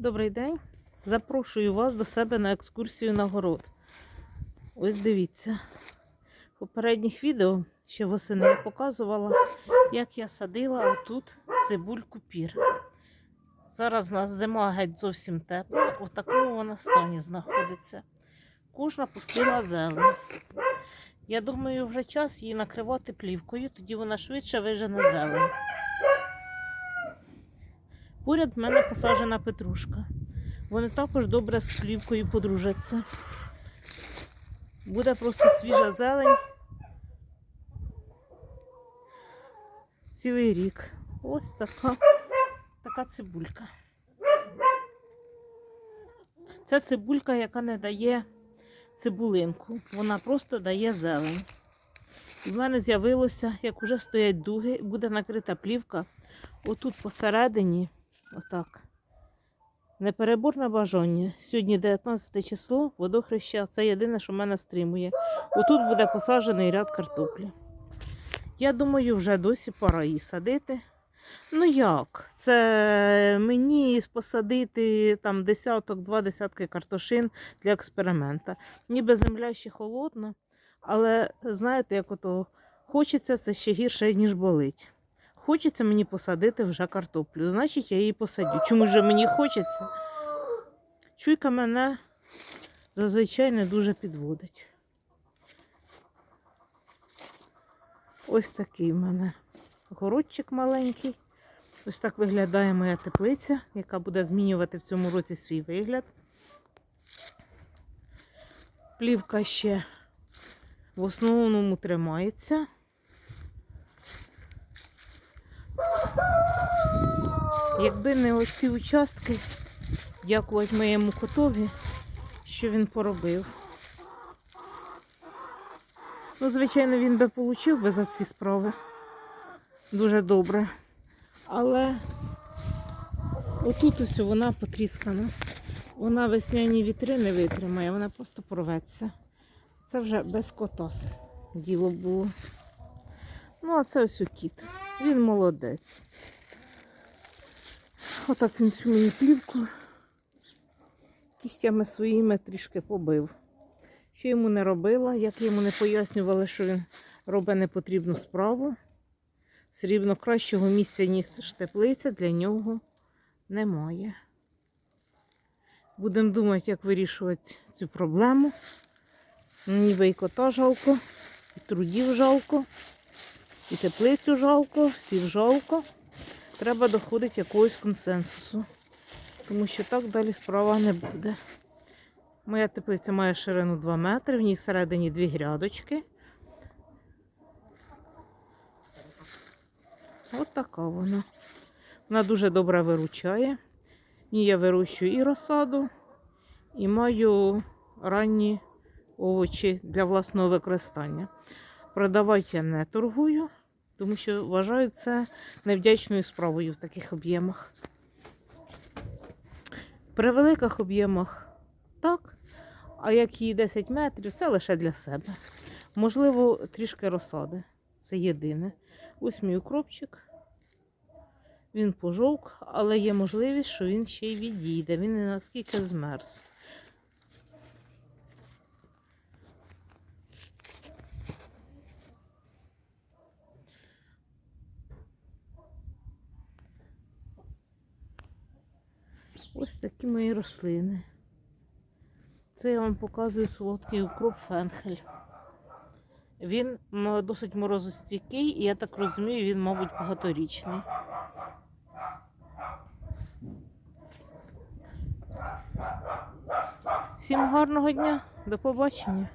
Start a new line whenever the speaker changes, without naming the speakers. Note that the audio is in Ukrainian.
Добрий день. Запрошую вас до себе на екскурсію на город. Ось дивіться. В попередніх відео ще восени я показувала, як я садила отут цибульку пір. Зараз в нас зима геть зовсім тепла, у такому вона стані знаходиться. Кожна пустила зелень. Я думаю, вже час її накривати плівкою, тоді вона швидше вижене зелень. Поряд в мене посаджена петрушка. Вони також добре з плівкою подружаться. Буде просто свіжа зелень. Цілий рік. Ось така, така цибулька. Це цибулька, яка не дає цибулинку. Вона просто дає зелень. І в мене з'явилося, як вже стоять дуги, буде накрита плівка. Отут посередині, отак. Непереборне бажання. Сьогодні 19 число, водохреща. Це єдине, що мене стримує. Отут буде посаджений ряд картоплі. Я думаю, вже досі пора її садити. Ну як? Це мені посадити там десяток, два десятки картошин для експеримента. Ніби земля ще холодна, але знаєте, як ото хочеться це ще гірше, ніж болить. Хочеться мені посадити вже картоплю, значить я її посадю. Чому ж мені хочеться? Чуйка мене зазвичай не дуже підводить. Ось такий в мене городчик маленький. Ось так виглядає моя теплиця, яка буде змінювати в цьому році свій вигляд. Плівка ще в основному тримається. Якби не оці участки, дякувати моєму котові, що він поробив. Ну, звичайно, він би получив би за ці справи. Дуже добре. Але отут ось вона потріскана. Вона весняні вітри не витримає, вона просто порветься. Це вже без кота діло було. Ну, а це ось у кіт. Він молодець. Отак він всю мені плівку кігтями своїми трішки побив. Що йому не робила, як йому не пояснювали, що він робить непотрібну справу. Все рівно кращого місця, ніж теплиця, для нього немає. Будемо думати, як вирішувати цю проблему. Ніби і кота жалко, і трудів жалко, і теплицю жалко, всіх жалко. Треба доходити якогось консенсусу, тому що так далі справа не буде. Моя теплиця має ширину 2 метри, в ній всередині дві грядочки. От така вона. Вона дуже добре виручає. В ній я вирощую і розсаду, і маю ранні овочі для власного використання. Продавати я не торгую, тому що вважаю це невдячною справою в таких об'ємах. При великих об'ємах так, а як її 10 метрів, це лише для себе. Можливо, трішки розсади. Це єдине. Ось мій укропчик. Він пожовк, але є можливість, що він ще й відійде. Він не наскільки змерз. Ось такі мої рослини. Це я вам показую солодкий укроп фенхель. Він досить морозостійкий, і я так розумію, він, мабуть, багаторічний. Всім гарного дня, до побачення.